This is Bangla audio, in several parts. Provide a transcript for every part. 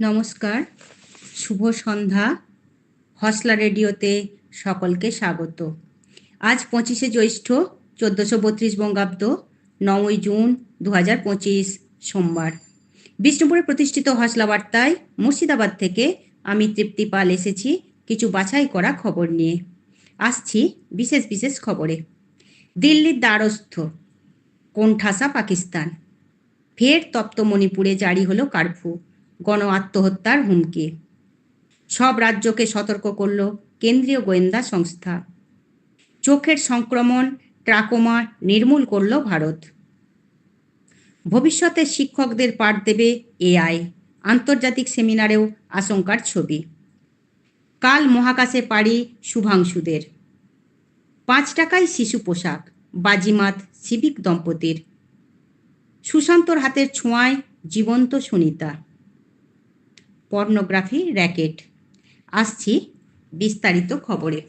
নমস্কার, শুভ সন্ধ্যা। হসলা রেডিওতে সকলকে স্বাগত। আজ পঁচিশে জ্যৈষ্ঠ, চোদ্দোশো বত্রিশ বঙ্গাব্দ, নয়ই জুন দু হাজার পঁচিশ সোমবার। বিষ্ণুপুরে প্রতিষ্ঠিত হসলা বার্তায় মুর্শিদাবাদ থেকে আমি তৃপ্তি পাল এসেছি কিছু বাছাই করা খবর নিয়ে। আসছি বিশেষ বিশেষ খবরে। দিল্লির দ্বারস্থ কোণঠাসা পাকিস্তান। ফের তপ্ত মণিপুরে জারি হলো কারফিউ গণ আত্মহত্যার হুমকি। সব রাজ্যকে সতর্ক করল কেন্দ্রীয় গোয়েন্দা সংস্থা। চোখের সংক্রমণ ট্রাকোমা নির্মূল করল ভারত। ভবিষ্যতে শিক্ষকদের পাঠ দেবে এআই, আন্তর্জাতিক সেমিনারেও আশঙ্কার ছবি। কাল মহাকাশে পাড়ি শুভাংশুদের। পাঁচ টাকায় শিশু পোশাক, বাজিমাত সিভিক দম্পতির। সুশান্তর হাতের ছোঁয়ায় জীবন্ত সুনিতা। Pornography racket. আসছি বিস্তারিত খবরে।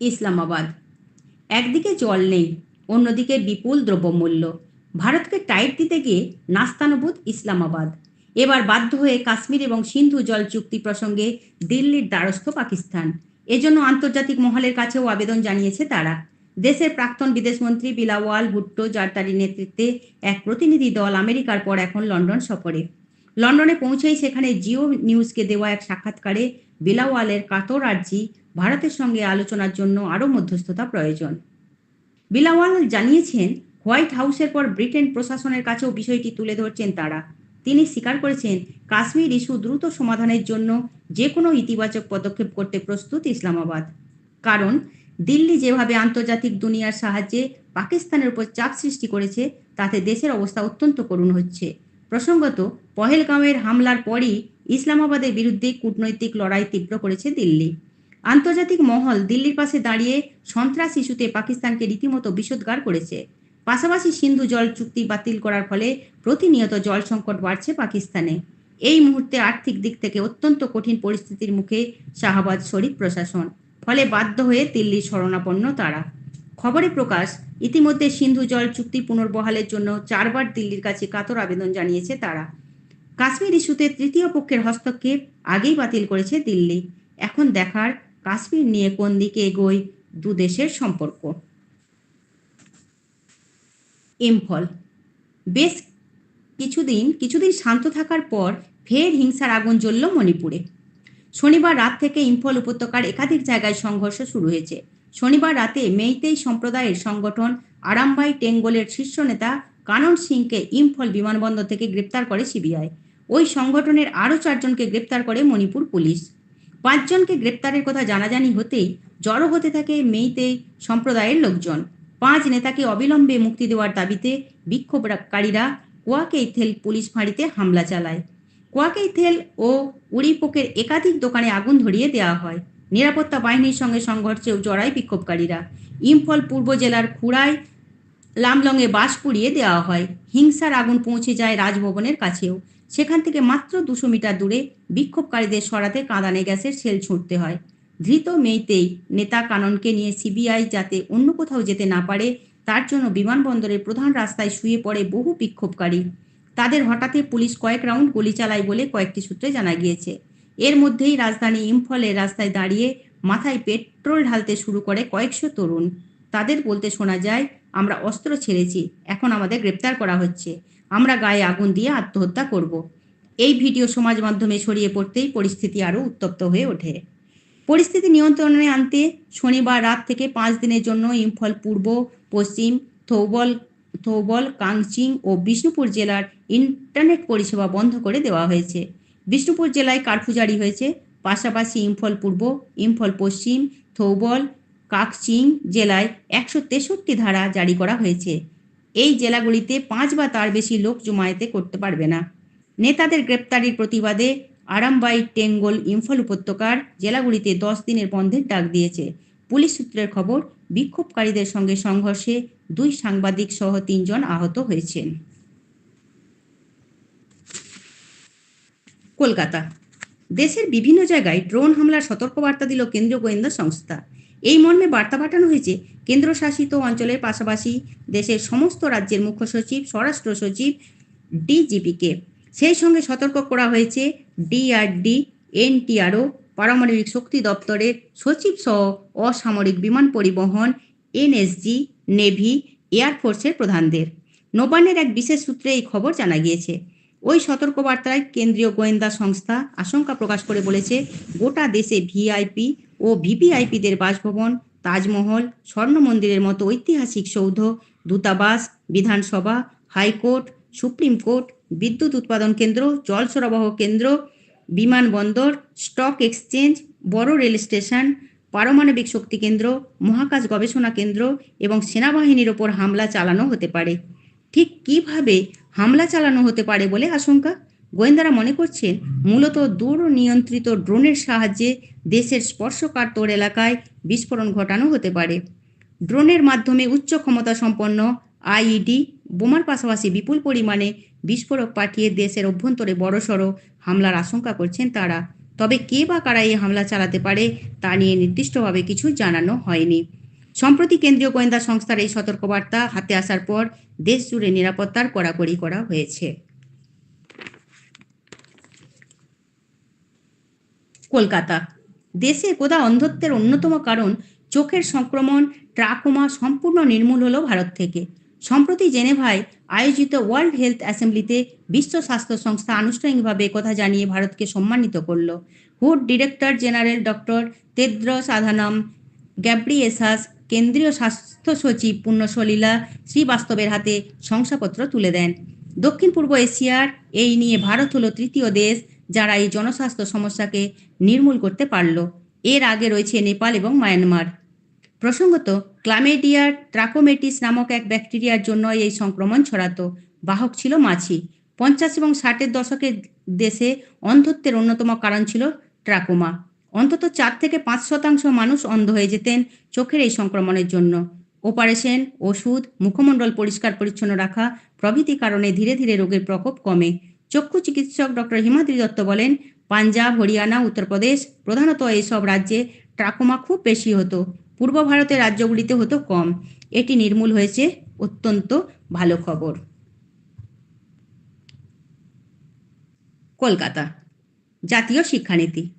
ইসলামাবাদ। একদিকে জল নেই, অন্যদিকে বিপুল দ্রব্যমূল্য। ভারতকে টাইট দিতে গিয়ে নাস্তানুভূত ইসলামাবাদ। এবার বাধ্য হয়ে কাশ্মীর এবং সিন্ধু জল চুক্তি প্রসঙ্গে দিল্লির দ্বারস্থ পাকিস্তান। এজন্য আন্তর্জাতিক মহলের কাছেও আবেদন জানিয়েছে তারা। দেশের প্রাক্তন বিদেশমন্ত্রী বিলাওয়াল ভুট্টো, যার তারই নেতৃত্বে এক প্রতিনিধি দল আমেরিকার পর এখন লন্ডন সফরে। লন্ডনে পৌঁছেই সেখানে জিও নিউজকে দেওয়া এক সাক্ষাৎকারে বিলাওয়ালের কাতর আর্জি ভারতের সঙ্গে আলোচনার জন্য আরও মধ্যস্থতা প্রয়োজন। বিলাওয়াল জানিয়েছেন, হোয়াইট হাউসের পর ব্রিটেন প্রশাসনের কাছেও বিষয়টি তুলে ধরছেন তারা। তিনি স্বীকার করেছেন, কাশ্মীর ইস্যু দ্রুত সমাধানের জন্য যে কোনো ইতিবাচক পদক্ষেপ করতে প্রস্তুত ইসলামাবাদ। কারণ, দিল্লি যেভাবে আন্তর্জাতিক দুনিয়ার সাহায্যে পাকিস্তানের উপর চাপ সৃষ্টি করেছে, তাতে দেশের অবস্থা অত্যন্ত করুণ হচ্ছে। প্রসঙ্গত পহেলগাঁওয়ের হামলার পরই ইসলামাবাদের বিরুদ্ধে কূটনৈতিক লড়াই তীব্র করেছে দিল্লি। আন্তর্জাতিক মহল দিল্লির পাশে দাঁড়িয়ে সন্ত্রাস ইস্যুতে পাকিস্তানকে রীতিমতো বিষোদ্গার করেছে। পাশাপাশি সিন্ধু জল চুক্তি বাতিল করার ফলে প্রতিনিয়ত জল সংকট বাড়ছে পাকিস্তানে। এই মুহূর্তে আর্থিক দিক থেকে অত্যন্ত কঠিন পরিস্থিতির মুখে শাহবাজ শরীফ প্রশাসন। ফলে বাধ্য হয়ে দিল্লির শরণাপন্ন তারা। খবরে প্রকাশ, ইতিমধ্যে সিন্ধু জল চুক্তি পুনর্বহালের জন্য চারবার দিল্লির কাছে কাতর আবেদন জানিয়েছে তারা। কাশ্মীর ইস্যুতে তৃতীয় পক্ষের হস্তক্ষেপ আগেই বাতিল করেছে দিল্লি। এখন দেখার কাশ্মীর নিয়ে কোন দিকে এগোয় দু দেশের সম্পর্ক। ইম্ফল বেশ কিছুদিন কিছুদিন শান্ত থাকার পর ফের হিংসার আগুন জ্বলল মণিপুরে। শনিবার রাত থেকে ইম্ফল উপত্যকার একাধিক জায়গায় সংঘর্ষ শুরু হয়েছে। শনিবার রাতে মেইতেই সম্প্রদায়ের সংগঠন আরামবাই টেঙ্গলের শীর্ষ নেতা কানন সিংকে ইম্ফল বিমানবন্দর থেকে গ্রেপ্তার করে সিবিআই। ওই সংগঠনের আরও চারজনকে গ্রেপ্তার করে মণিপুর পুলিশ। পাঁচজনকে গ্রেপ্তারের কথা জানাজানি হতেই জড়ো হতে থাকে মেইতেই সম্প্রদায়ের লোকজন। পাঁচ নেতাকে অবিলম্বে মুক্তি দেওয়ার দাবিতে বিক্ষোভকারীরা কোয়াকেইথেল পুলিশ ফাঁড়িতে হামলা চালায়। কোয়াকেইথেল ও উড়িপোকের একাধিক দোকানে আগুন ধরিয়ে দেওয়া হয়। নিরাপত্তা বাহিনীর সঙ্গে সংঘর্ষেও জড়ায় বিক্ষোভকারীরা। ইম্ফল পূর্ব জেলার খুড়ায় লামলংয়ে বাস পুড়িয়ে দেওয়া হয়। হিংসার আগুন পৌঁছে যায় রাজভবনের কাছেও। সেখান থেকে মাত্র দুশো মিটার দূরে বিক্ষোভকারীদের সরাতে কাঁদানে গ্যাসের সেল ছুটতে হয়। ধৃত মেইতেই নেতা কাননকে নিয়ে সিবিআই যাতে অন্য কোথাও যেতে না পারে, তার জন্য বিমানবন্দরের প্রধান রাস্তায় শুয়ে পড়ে বহু বিক্ষোভকারী। তাদের হঠাৎই পুলিশ কয়েক রাউন্ড গুলি চালায় বলে কয়েকটি সূত্রে জানা গিয়েছে। এর মধ্যেই রাজধানী ইম্ফলের রাস্তায় দাঁড়িয়ে মাথায় পেট্রোল ঢালতে শুরু করে কয়েকশো তরুণ। তাদের বলতে শোনা যায়, আমরা অস্ত্র ছেড়েছি, এখন আমাদের গ্রেপ্তার করা হচ্ছে। আমরা গায়ে আগুন দিয়ে আত্মহত্যা করব। এই ভিডিও সমাজ মাধ্যমে ছড়িয়ে পড়তেই পরিস্থিতি আরও উত্তপ্ত হয়ে ওঠে। পরিস্থিতি নিয়ন্ত্রণে আনতে শনিবার রাত থেকে পাঁচ দিনের জন্য ইম্ফল পূর্ব, পশ্চিম, থৌবল থৌবল, কাংচিং ও বিষ্ণুপুর জেলার ইন্টারনেট পরিষেবা বন্ধ করে দেওয়া হয়েছে। বিষ্ণুপুর জেলায় কারফিউ জারি হয়েছে। পাশাপাশি ইম্ফল পূর্ব, ইম্ফল পশ্চিম, থৌবল, কাকচিং জেলায় একশো তেষট্টি ধারা জারি করা হয়েছে। এই জেলাগুলিতে পাঁচ বা তার বেশি লোক জমায়েতে করতে পারবে না। নেতাদের গ্রেপ্তারির প্রতিবাদে আরামবাই টেঙ্গল ইম্ফল উপত্যকার জেলাগুলিতে দশ দিনের বন্ধের ডাক দিয়েছে। পুলিশ সূত্রের খবর, বিক্ষোভকারীদের সঙ্গে সংঘর্ষে দুই সাংবাদিক সহ তিনজন আহত হয়েছেন। কলকাতা। দেশের বিভিন্ন জায়গায় ড্রোন হামলার সতর্কবার্তা দিল কেন্দ্রীয় গোয়েন্দা সংস্থা। এই মর্মে বার্তা পাঠানো হয়েছে কেন্দ্রশাসিত অঞ্চলের পাশাপাশি দেশের সমস্ত রাজ্যের মুখ্য সচিব, স্বরাষ্ট্র সচিব, ডিজিপিকে। সেই সঙ্গে সতর্ক করা হয়েছে ডিআরডি, এনটিআরও, পারমাণবিক শক্তি দপ্তরের সচিব সহ অসামরিক বিমান পরিবহন, এনএসজি, নেভি এয়ারফোর্সের প্রধানদের। নবান্নের এক বিশেষ সূত্রে এই খবর জানা গিয়েছে। ওই সতর্কবার্তায় কেন্দ্রীয় গোয়েন্দা সংস্থা আশঙ্কা প্রকাশ করে বলেছে, গোটা দেশে ভিআইপি ও ভিভিআইপিদের বাসভবন, তাজমহল স্বর্ণ মন্দিরের মতো ঐতিহাসিক সৌধ, দূতাবাস, বিধানসভা, হাইকোর্ট, সুপ্রিম কোর্ট, বিদ্যুৎ উৎপাদন কেন্দ্র, জল সরবরাহ কেন্দ্র বিমানবন্দর স্টক এক্সচেঞ্জ, বড় রেল স্টেশন, পারমাণবিক শক্তি কেন্দ্র, মহাকাশ গবেষণা কেন্দ্র এবং সেনাবাহিনীর ওপর হামলা চালানো হতে পারে। ঠিক কীভাবে হামলা চালানো হতে পারে বলে আশঙ্কা। গোয়েন্দারা মনে করছেন মূলত দূর নিয়ন্ত্রিত ড্রোনের সাহায্যে দেশের স্পর্শকাতর এলাকায় বিস্ফোরণ ঘটানো হতে পারে। ড্রোনের মাধ্যমে উচ্চ ক্ষমতা সম্পন্ন আইইডি বোমার পাশাপাশি বিপুল পরিমাণে বিস্ফোরক পাঠিয়ে দেশের অভ্যন্তরে বড়সড় হামলার আশঙ্কা করছেন তারা। তবে কে বা কারা এই হামলা চালাতে পারে তা নিয়ে নির্দিষ্টভাবে কিছু জানানো হয়নি। সম্প্রতি কেন্দ্রীয় গোয়েন্দা সংস্থার এই সতর্কবার্তা হাতে আসার পর দেশ জুড়ে নিরাপত্তার কড়াকড়ি করা হয়েছে। কলকাতা। দেশে কোদা অন্ধত্বের অন্যতম কারণ চোখের সংক্রমণ, ট্রাকোমা সম্পূর্ণ নির্মূল হলো ভারত থেকে। সম্প্রতি জেনেভায় আয়োজিত ওয়ার্ল্ড হেলথ অ্যাসেম্বলিতে বিশ্ব স্বাস্থ্য সংস্থা আনুষ্ঠানিকভাবে কথা জানিয়ে ভারতকে সম্মানিত করল। Hood director general doctor Tedros Adhanom Ghebreyesus কেন্দ্রীয় স্বাস্থ্য সচিব পুণ্যসলীলা শ্রীবাস্তবের হাতে শংসাপত্র তুলে দেন। দক্ষিণ পূর্ব এশিয়ার এই নিয়ে ভারত হলো তৃতীয় দেশ যারা এই জনস্বাস্থ্য সমস্যাকে নির্মূল করতে পারল। এর আগে রয়েছে নেপাল এবং মায়ানমার। প্রসঙ্গত, ক্লামেডিয়ার ট্রাকোমেটিস নামক এক ব্যাকটেরিয়ার জন্য এই সংক্রমণ ছড়াতো। বাহক ছিল মাছি। পঞ্চাশ এবং ষাটের দশকের দেশে অন্ধত্বের অন্যতম কারণ ছিল ট্রাকোমা। অন্তত চার থেকে পাঁচ শতাংশ মানুষ অন্ধ হয়ে যেতেন চোখের এই সংক্রমণের জন্য। অপারেশন, ওষুধ, মুখমণ্ডল পরিষ্কার পরিচ্ছন্ন রাখা প্রভৃতি কারণে ধীরে ধীরে রোগের প্রকোপ কমে। চক্ষু চিকিৎসক ডক্টর হিমাদ্রি দত্ত বলেন, পাঞ্জাব, হরিয়ানা, উত্তরপ্রদেশ প্রধানত এইসব রাজ্যে ট্রাকোমা খুব বেশি হতো। পূর্ব ভারতের রাজ্যগুলিতে হতো কম। এটি নির্মূল হয়েছে অত্যন্ত ভালো খবর। কলকাতা, জাতীয় শিক্ষানীতি।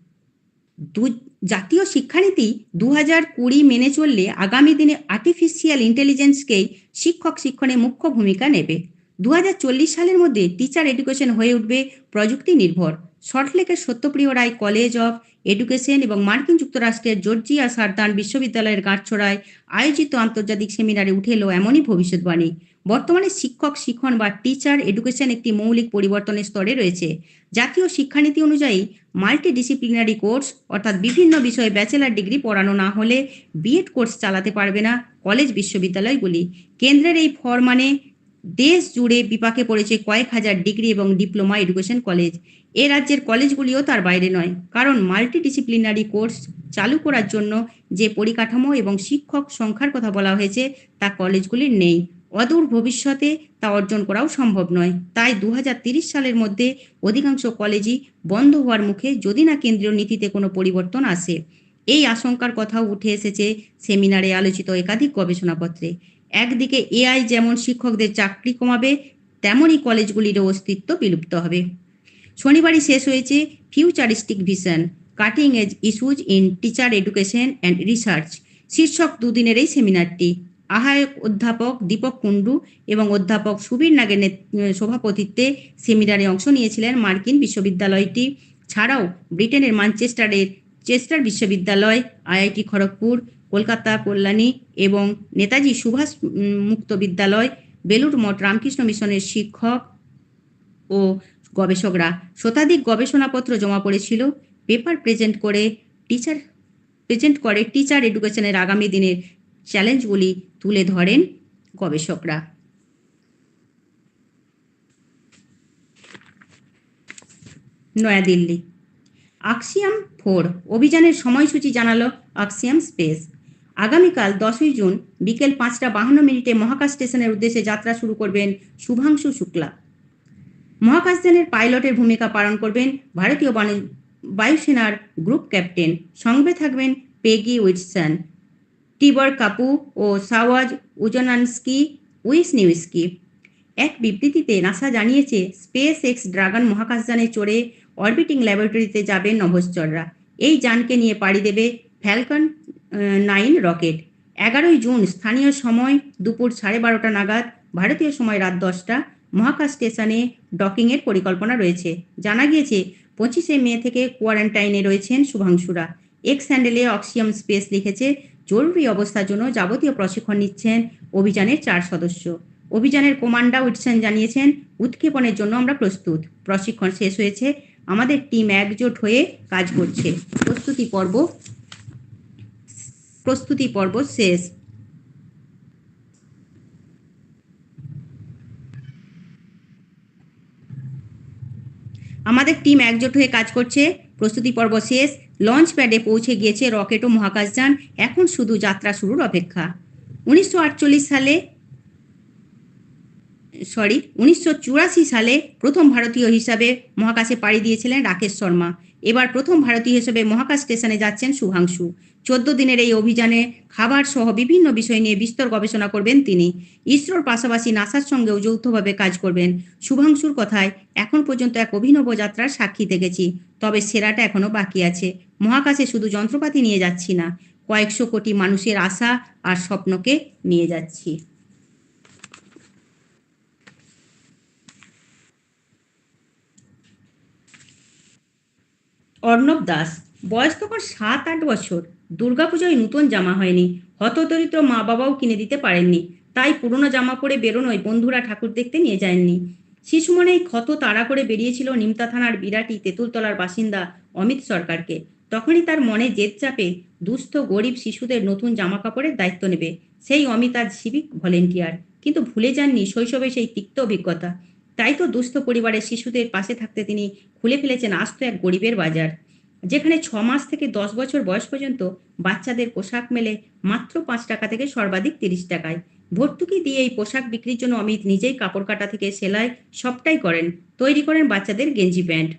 দু, জাতীয় শিক্ষানীতি দু হাজার কুড়ি মেনে চললে আগামী দিনে আর্টিফিশিয়াল ইন্টেলিজেন্সকেই শিক্ষক শিক্ষণে মুখ্য ভূমিকা নেবে। দু হাজার চল্লিশ সালের মধ্যে টিচার এডুকেশন হয়ে উঠবে প্রযুক্তি নির্ভর সল্টলেকের Satyapriya Roy college of education এবং মার্কিন যুক্তরাষ্ট্রের জর্জিয়া সারদান বিশ্ববিদ্যালয়ের গাঁটছড়ায় আয়োজিত আন্তর্জাতিক সেমিনারে উঠে এলো এমনই ভবিষ্যৎবাণী। বর্তমানে শিক্ষক, শিক্ষণ বা টিচার এডুকেশন একটি মৌলিক পরিবর্তনের স্তরে রয়েছে। জাতীয় শিক্ষানীতি অনুযায়ী মাল্টি ডিসিপ্লিনারি কোর্স অর্থাৎ বিভিন্ন বিষয়ে ব্যাচেলার ডিগ্রি পড়ানো না হলে বিএড কোর্স চালাতে পারবে না কলেজ বিশ্ববিদ্যালয়গুলি। কেন্দ্রের এই ফরমানে দেশ জুড়ে বিপাকে পড়েছে কয়েক হাজার ডিগ্রি এবং ডিপ্লোমা এডুকেশন কলেজ এ রাজ্যের কলেজগুলিও তার বাইরে নয়, কারণ মাল্টি ডিসিপ্লিনারি কোর্স চালু করার জন্য যে পরিকাঠামো এবং শিক্ষক সংখ্যার কথা বলা হয়েছে তা কলেজগুলির নেই। অদূর ভবিষ্যতে তা অর্জন করাও সম্ভব নয়। তাই দু সালের মধ্যে অধিকাংশ কলেজই বন্ধ হওয়ার মুখে যদি না কেন্দ্রীয় নীতিতে কোনো পরিবর্তন আসে। এই আশঙ্কার কথাও উঠে এসেছে সেমিনারে আলোচিত একাধিক গবেষণাপত্রে। একদিকে এআই যেমন শিক্ষকদের চাকরি কমাবে, তেমনই কলেজগুলিরও অস্তিত্ব বিলুপ্ত হবে। শনিবারই শেষ হয়েছে futuristic vision, cutting edge issues in teacher education and research. শীর্ষক দুদিনের এই সেমিনারটি আহায়ক অধ্যাপক দীপক কুণ্ডু এবং অধ্যাপক সুবীর নাগের সভাপতিত্বে সেমিনারে অংশ নিয়েছিলেন মার্কিন বিশ্ববিদ্যালয়টি। ছাড়াও ব্রিটেনের মানচেস্টারের চেস্টার বিশ্ববিদ্যালয়, আইআইটি খড়গপুর, কলকাতা কল্যাণী এবং নেতাজি সুভাষ মুক্ত বিদ্যালয় বেলুর মঠ রামকৃষ্ণ মিশনের শিক্ষক ও গবেষকরা। শতাধিক গবেষণাপত্র জমা পড়েছিল। পেপার প্রেজেন্ট করে টিচার প্রেজেন্ট করে টিচার এডুকেশনের আগামী দিনের চ্যালেঞ্জগুলি তুলে ধরেন গবেষকরা। নয়াদিল্লি, আক্সিয়াম ফোর অভিযানের সময়সূচি জানালো আক্সিয়াম স্পেস। আগামীকাল দশই জুন বিকেল পাঁচটা বাহান্ন মিনিটে মহাকাশ স্টেশনের উদ্দেশ্যে যাত্রা শুরু করবেন শুভাংশু শুক্লা। মহাকাশযানের পাইলটের ভূমিকা পালন করবেন ভারতীয় বায়ুসেনার গ্রুপ ক্যাপ্টেন। সঙ্গে থাকবেন পেগি উইটসন। টিবর কাপু ও সাওয়াজ উজনানস্কি উইস নিউস্কি এক বিবৃতিতে নাসা জানিয়েছে স্পেস এক্স ড্রাগন মহাকাশযানে চড়ে অরবিটিং ল্যাবরেটরিতে যাবে নভশ্চররা। এই যানকে নিয়ে পাড়ি দেবে ফ্যালকন নাইন রকেট। এগারোই জুন স্থানীয় সময় দুপুর সাড়ে বারোটা নাগাদ, ভারতীয় সময় রাত দশটা, মহাকাশ স্টেশনে ডকিংয়ের পরিকল্পনা রয়েছে। জানা গিয়েছে, পঁচিশে মে থেকে কোয়ারেন্টাইনে রয়েছেন শুভাংশুরা। এক্স হ্যান্ডেলে অক্সিয়াম স্পেস লিখেছে জরুরি অবস্থার জন্য যাবতীয় প্রশিক্ষণ নিচ্ছেন অভিযানের চার সদস্য। অভিযানের কমান্ডা উইটসন জানিয়েছেন, উৎক্ষেপণের জন্য আমরা প্রস্তুত। প্রশিক্ষণ শেষ হয়েছে। আমাদের টিম একজোট হয়ে কাজ করছে। প্রস্তুতি পর্ব প্রস্তুতি পর্ব শেষ। আমাদের টিম একজোট হয়ে কাজ করছে। প্রস্তুতি পর্ব শেষ লঞ্চ প্যাডে পৌঁছে গিয়েছে রকেট ও মহাকাশযান এখন শুধু যাত্রা শুরুর অপেক্ষা। উনিশশো আটচল্লিশ সালে সরি উনিশশো চুরাশি সালে প্রথম ভারতীয় হিসাবে মহাকাশে পাড়ি দিয়েছিলেন রাকেশ শর্মা। এবার প্রথম ভারতীয় হিসেবে মহাকাশ স্টেশনে যাচ্ছেন শুভাংশু। চোদ্দ দিনের এই অভিযানে খাবার সহ বিভিন্ন বিষয় নিয়ে বিস্তর গবেষণা করবেন তিনি। ইসরোর পাশাপাশি নাসার সঙ্গেও যৌথভাবে কাজ করবেন। শুভাংশুর কথায়, এখন পর্যন্ত এক অভিনব যাত্রার সাক্ষী থেকেছি তবে সেরাটা এখনও বাকি আছে। মহাকাশে শুধু যন্ত্রপাতি নিয়ে যাচ্ছি না, কয়েকশো কোটি মানুষের আশা আর স্বপ্নকে নিয়ে যাচ্ছি। অর্ণব দাস। বয়স তখন সাত আট বছর। দুর্গাপুজোয় নতুন জামা হয়নি। হতদরিদ্র মা বাবাও কিনে দিতে পারেননি। তাই পুরনো জামা পরে বেরোনোয় বন্ধুরা ঠাকুর দেখতে নিয়ে যায়নি। শিশু মনেই ক্ষত তাড়া করে বেরিয়েছিল নিমতা থানার বিরাটি তেঁতুলতলার বাসিন্দা অমিত সরকারকে। তখনই তার মনে জেদ চাপে দুস্থ গরিব শিশুদের নতুন জামা কাপড়ের দায়িত্ব নেবে। সেই অমিত আজ সিভিক ভলেন্টিয়ার কিন্তু ভুলে যাননি শৈশবে সেই তিক্ত অভিজ্ঞতা। তাই তো দুস্থ পরিবারের শিশুদের পাশে থাকতে তিনি খুলে ফেলেছেন আস্ত এক গরিবের বাজার, যেখানে ছ মাস থেকে দশ বছর বয়স পর্যন্ত বাচ্চাদের পোশাক মেলে মাত্র পাঁচ টাকা থেকে সর্বাধিক তিরিশ টাকায়। ভর্তুকি দিয়ে এই পোশাক বিক্রির জন্য অমিত নিজেই কাপড় কাটা থেকে সেলাই সবটাই করেন, তৈরি করেন বাচ্চাদের গেঞ্জি প্যান্ট।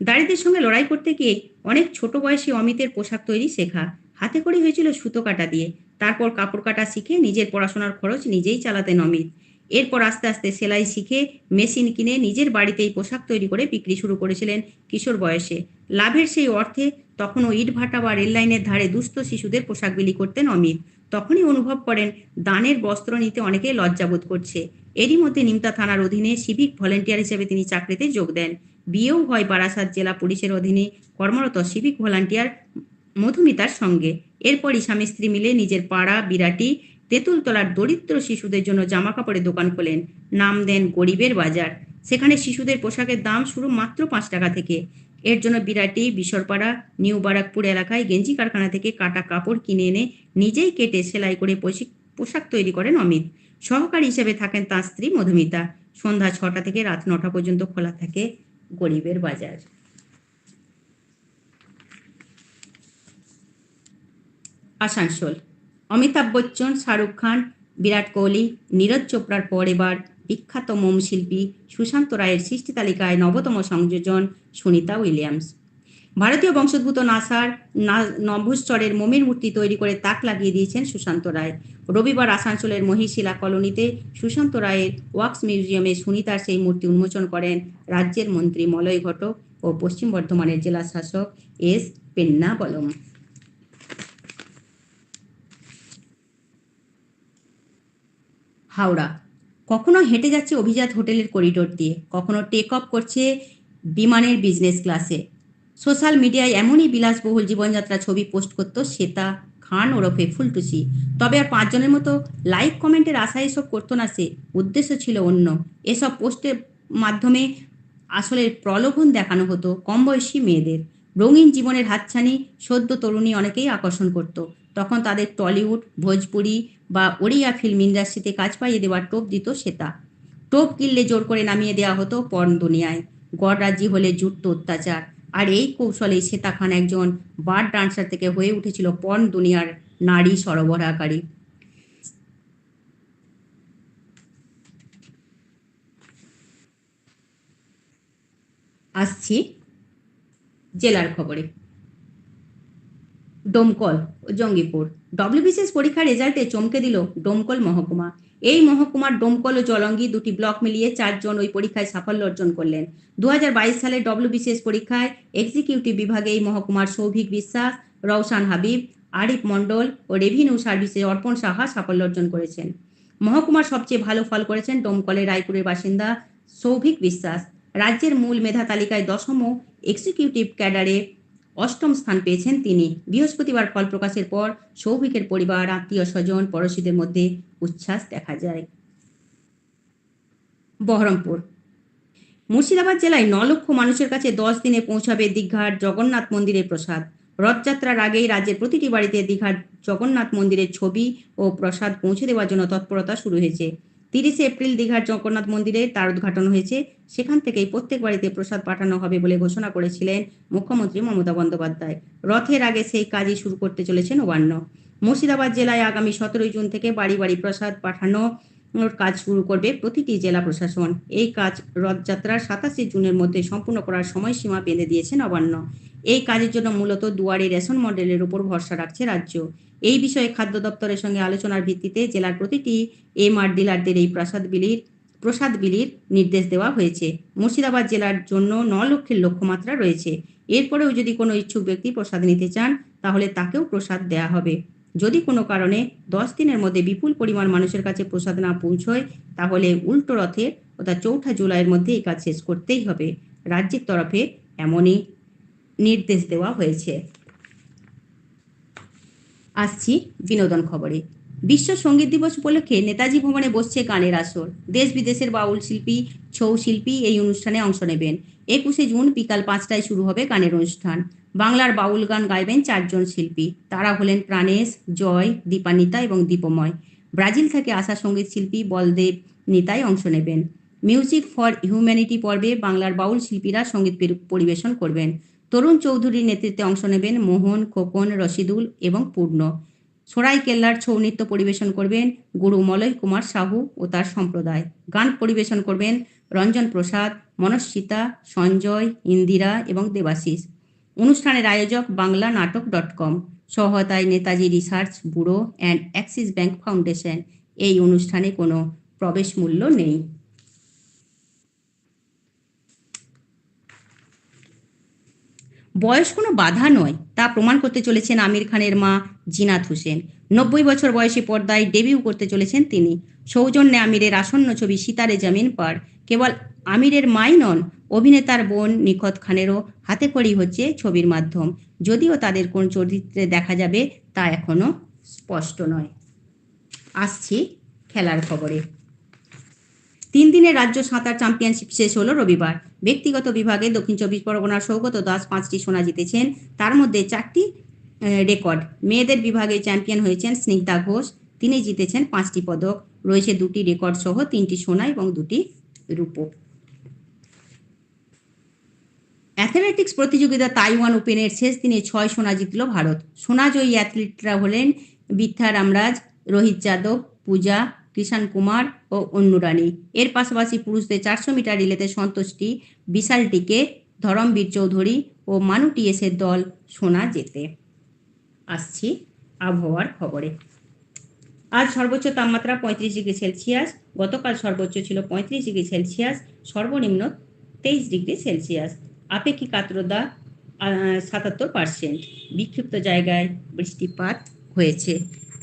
দারিদ্রের সঙ্গে লড়াই করতে গিয়ে অনেক ছোট বয়সী অমিতের পোশাক তৈরি শেখা। হাতে করে হয়েছিল সুতো কাটা দিয়ে। তারপর কাপড় কাটা শিখে নিজের পড়াশোনার খরচ নিজেই চালাতেন অমিত। এরপর আস্তে আস্তে সেলাই শিখে মেশিন কিনে নিজের বাড়িতেই পোশাক তৈরি করে বিক্রি শুরু করেছিলেন কিশোর বয়সে। লাভের সেই অর্থে তখনও ইটভাটা বা রেললাইনের ধারে দুস্থ শিশুদের পোশাক বিলি করতেন অমিত। তখনই অনুভব করেন, দানের বস্ত্র নিতে অনেকে লজ্জাবোধ করছে। এরই মধ্যে নিমতা থানার অধীনে সিভিক ভলেন্টিয়ার হিসেবে তিনি চাকরিতে যোগ দেন। বিয়েও হয় বারাসাত জেলা পুলিশের অধীনে কর্মরত সিভিক ভলান্টিয়ার মধুমিতার সঙ্গে। এরপরই স্বামী স্ত্রী মিলে নিজের পাড়া, বিরাটি তেঁতুলতলার দরিদ্র শিশুদের জন্য জামা কাপড়ের দোকান খোলেন। নাম দেন গরিবের বাজার। সেখানে শিশুদের পোশাকের দাম শুরু মাত্র পাঁচ টাকা থেকে। এর জন্য বিরাটি বিশরপাড়া, নিউ বারাকপুর এলাকায় গেঞ্জি কারখানা থেকে কাটা কাপড় কিনে এনে নিজেই কেটে সেলাই করে পোশাক তৈরি করেন অমিত। সহকারী হিসেবে থাকেন তাঁর স্ত্রী মধুমিতা। সন্ধ্যা ছটা থেকে রাত নটা পর্যন্ত খোলা থাকে গরিবের বাজার। আসানসোল। অমিতাভ বচ্চন, শাহরুখ খান, বিরাট কোহলি, নীরজ চোপড়ার পর এবার বিখ্যাত মোম শিল্পী সুশান্ত রায়ের সৃষ্টি তালিকায় নবতম সংযোজন সুনিতা উইলিয়ামস। ভারতীয় বংশোদ্ভূত নাসার নভশ্চরের মোমের মূর্তি তৈরি করে তাক লাগিয়ে দিয়েছেন সুশান্ত রায়। রবিবার আসানসোলের মহিশিলা কলোনিতে সুশান্ত রায়ের ওয়াক্স মিউজিয়ামে সুনিতার সেই মূর্তি উন্মোচন করেন রাজ্যের মন্ত্রী, মলয় ঘটক ও পশ্চিম বর্ধমানের জেলা শাসক এস পেন্না বলম হাওড়া। কখনো হেঁটে যাচ্ছে অভিজাত হোটেলের করিডোর দিয়ে, কখনো টেক অফ করছে বিমানের বিজনেস ক্লাসে সোশ্যাল মিডিয়ায় এমনই বিলাসবহুল জীবনযাত্রা ছবি পোস্ট করতো শ্বেতা খান ওরফে ফুলটুসি। তবে আর পাঁচজনের মতো লাইক কমেন্টের আশা এসব করতো না সে, উদ্দেশ্য ছিল অন্য। এসব পোস্টের মাধ্যমে আসলে প্রলোভন দেখানো হতো কম বয়সী মেয়েদের। রঙিন জীবনের হাতছানি সদ্য তরুণী অনেকেই আকর্ষণ করত। তখন তাদের টলিউড, ভোজপুরি বা ওড়িয়া ফিল্ম ইন্ডাস্ট্রিতে কাজ পাইয়ে দেওয়ার টোপ দিত শ্বেতা। টোপ কিনলে জোর করে নামিয়ে দেওয়া হতো পর্ন দুনিয়ায়। গড় রাজ্যি হলে জুটত অত্যাচার। আর এই কৌশলে শ্বেতা খান একজন বার ডান্সার থেকে হয়ে উঠেছিল পর্ন দুনিয়ার নারী সরবরাহকারী। আসছি জেলার খবরে। ডোমকল জঙ্গিপুর। ডব্লিউবিসিএস পরীক্ষার রেজাল্টে চমকে দিল ডোমকল মহকুমা। এই মহকুমার ডোমকল ও জলঙ্গি দুটি ব্লক মিলিয়ে চারজন ওই পরীক্ষায় সাফল্য অর্জন করলেন। দু হাজার বাইশ সালে ডব্লিউবিসিএস পরীক্ষায় এক্সিকিউটিভ বিভাগে এই মহকুমার সৌভিক বিশ্বাস, রওশান হাবিব, আরিফ মণ্ডল ও রেভিনিউ সার্ভিসে অর্পণ সাহা সাফল্য অর্জন করেছেন। মহকুমার সবচেয়ে ভালো ফল করেছেন ডোমকলের রায়পুরের বাসিন্দা সৌভিক বিশ্বাস। রাজ্যের মূল মেধা তালিকায় দশম এক্সিকিউটিভ ক্যাডারে অষ্টম স্থান পেয়েছেন তিনি। বৃহস্পতিবার ফল প্রকাশের পর সৌভিকের পরিবার, আত্মীয় স্বজন, পড়োশীদের মধ্যে উচ্ছ্বাস দেখা যায়। বহরমপুর। মুর্শিদাবাদ জেলায় ন লক্ষ মানুষের কাছে দশ দিনে পৌঁছাবে দীঘার জগন্নাথ মন্দিরের প্রসাদ। রথযাত্রার আগেই রাজ্যের প্রতিটি বাড়িতে দীঘার জগন্নাথ মন্দিরের ছবি ও প্রসাদ পৌঁছে দেওয়ার জন্য তৎপরতা শুরু হয়েছে। তিরিশে এপ্রিল দীঘার জগন্নাথ মন্দিরে তার উদ্ঘাটন হয়েছে। সেখান থেকেই প্রত্যেক বাড়িতে প্রসাদ পাঠানো হবে বলে ঘোষণা করেছিলেন মুখ্যমন্ত্রী মমতা বন্দ্যোপাধ্যায়। রথের আগে সেই কাজই শুরু করতে চলেছেন নবান্ন মুর্শিদাবাদ জেলায় আগামী সতেরোই জুন থেকে বাড়ি বাড়ি প্রসাদ পাঠানো কাজ শুরু করবে প্রতিটি জেলা প্রশাসন। এই কাজ রথযাত্রার সাতাশে জুনের মধ্যে সম্পূর্ণ করার সময়সীমা বেঁধে দিয়েছেন নবান্ন এই কাজের জন্য মূলত দুয়ারে রেশন মডেলের উপর ভরসা রাখছে রাজ্য। এই বিষয়ে খাদ্য দপ্তরের সঙ্গে আলোচনার ভিত্তিতে জেলার প্রতিটি এমআর ডিলারদের এই প্রসাদ বিলির প্রসাদ বিলির নির্দেশ দেওয়া হয়েছে। মুর্শিদাবাদ জেলার জন্য ন লক্ষের লক্ষ্যমাত্রা রয়েছে। এরপরেও যদি কোনো ইচ্ছুক ব্যক্তি প্রসাদ নিতে চান, তাহলে তাকেও প্রসাদ দেয়া হবে। যদি কোনো কারণে দশ দিনের মধ্যে বিপুল পরিমাণ মানুষের কাছে প্রসাদ না পৌঁছয়, তাহলে উল্টো রথে অর্থাৎ চৌঠা জুলাইয়ের মধ্যে এই কাজ শেষ করতেই হবে। রাজ্যের তরফে এমনই নির্দেশ দেওয়া হয়েছে। আসছি বিনোদন খবরে। বিশ্ব সংগীত দিবস উপলক্ষে নেতাজি ভবনে বসছে গানের আসর। দেশ বিদেশের বাউল শিল্পী, ছৌ শিল্পী এই অনুষ্ঠানে অংশ নেবেন। একুশে জুন বিকাল পাঁচটায় শুরু হবে গানের অনুষ্ঠান। বাংলার বাউল গান গাইবেন চারজন শিল্পী। তারা হলেন প্রাণেশ, জয়, দীপানিতা এবং দীপময়। ব্রাজিল থেকে আসা সংগীত শিল্পী বলদেব নিতাই অংশ নেবেন। মিউজিক ফর হিউম্যানিটি পর্বে বাংলার বাউল শিল্পীরা সংগীত পরিবেশন করবেন। তরুণ চৌধুরীর নেতৃত্বে অংশ নেবেন মোহন, খোকন, রশিদুল এবং পূর্ণ। সোরাই কেল্লার ছৌ নৃত্য পরিবেশন করবেন গুরু মলয় কুমার সাহু ও তার সম্প্রদায়। গান পরিবেশন করবেন রঞ্জন প্রসাদ মনস্বিতা সঞ্জয়, ইন্দিরা এবং দেবাশিস। অনুষ্ঠানের আয়োজক বাংলা নাটক ডট কম। সহায়তায় Netaji research bureau and Axis bank foundation. এই অনুষ্ঠানে কোনো প্রবেশ মূল্য নেই। বয়স কোনো বাধা নয়, তা প্রমাণ করতে চলেছেন আমির খানের মা জিনাত হোসেন। নব্বই বছর বয়সে পর্দায় ডেবিউ করতে চলেছেন তিনি। সৌজন্যে আমিরের আসন্ন ছবি সিতারে জামিন পার। কেবল আমিরের মাই নন, অভিনেতার বোন নিখত খানেরও হাতে খড়ি হচ্ছে ছবির মাধ্যম। যদিও তাদের কোন চরিত্রে দেখা যাবে তা এখনও স্পষ্ট নয়। আসছি খেলার খবরে। তিন দিনের রাজ্য সাঁতার চ্যাম্পিয়নশিপ শেষ হলো রবিবার। ব্যক্তিগত বিভাগে দক্ষিণ চব্বিশ পরগনার সৌগত দাস পাঁচটি সোনা জিতেছেন। তার মধ্যে চারটি রেকর্ড। মেয়েদের বিভাগে চ্যাম্পিয়ন হয়েছেন স্নিগ্ধা ঘোষ। তিনি জিতেছেন পাঁচটি পদক। রয়েছে দুটি রেকর্ড সহ তিনটি সোনা এবং দুটি রূপো। অ্যাথলেটিক্স প্রতিযোগিতা তাইওয়ান ওপেনের শেষ দিনে ছয় সোনা জিতল ভারত। সোনাজয়ী অ্যাথলিটরা হলেন বিথা রামরাজ, রোহিত যাদব, পূজা কৃষাণ কুমার ও অন্নুরানী এর পাশাপাশি পুরুষদের চারশো মিটার রিলেতে সন্তোষটি বিশালটিকে ধরমবীর চৌধুরী ও মানু টিএসের দল সোনা জেতে। আসছি আবহাওয়ার খবরে। আজ সর্বোচ্চ তাপমাত্রা পঁয়ত্রিশ ডিগ্রি সেলসিয়াস, গতকাল সর্বোচ্চ ছিল পঁয়ত্রিশ ডিগ্রি সেলসিয়াস, সর্বনিম্ন তেইশ ডিগ্রি সেলসিয়াস। আপেক্ষিক আর্দ্রতা সাতাত্তর পার্সেন্ট। বিক্ষিপ্ত জায়গায় বৃষ্টিপাত হয়েছে।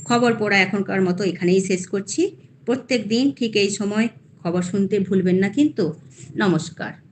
খবর পড়া এখনকার মতো এখানেই শেষ করছি। প্রত্যেক দিন ঠিক এই সময় খবর শুনতে ভুলবেন না কিন্তু নমস্কার।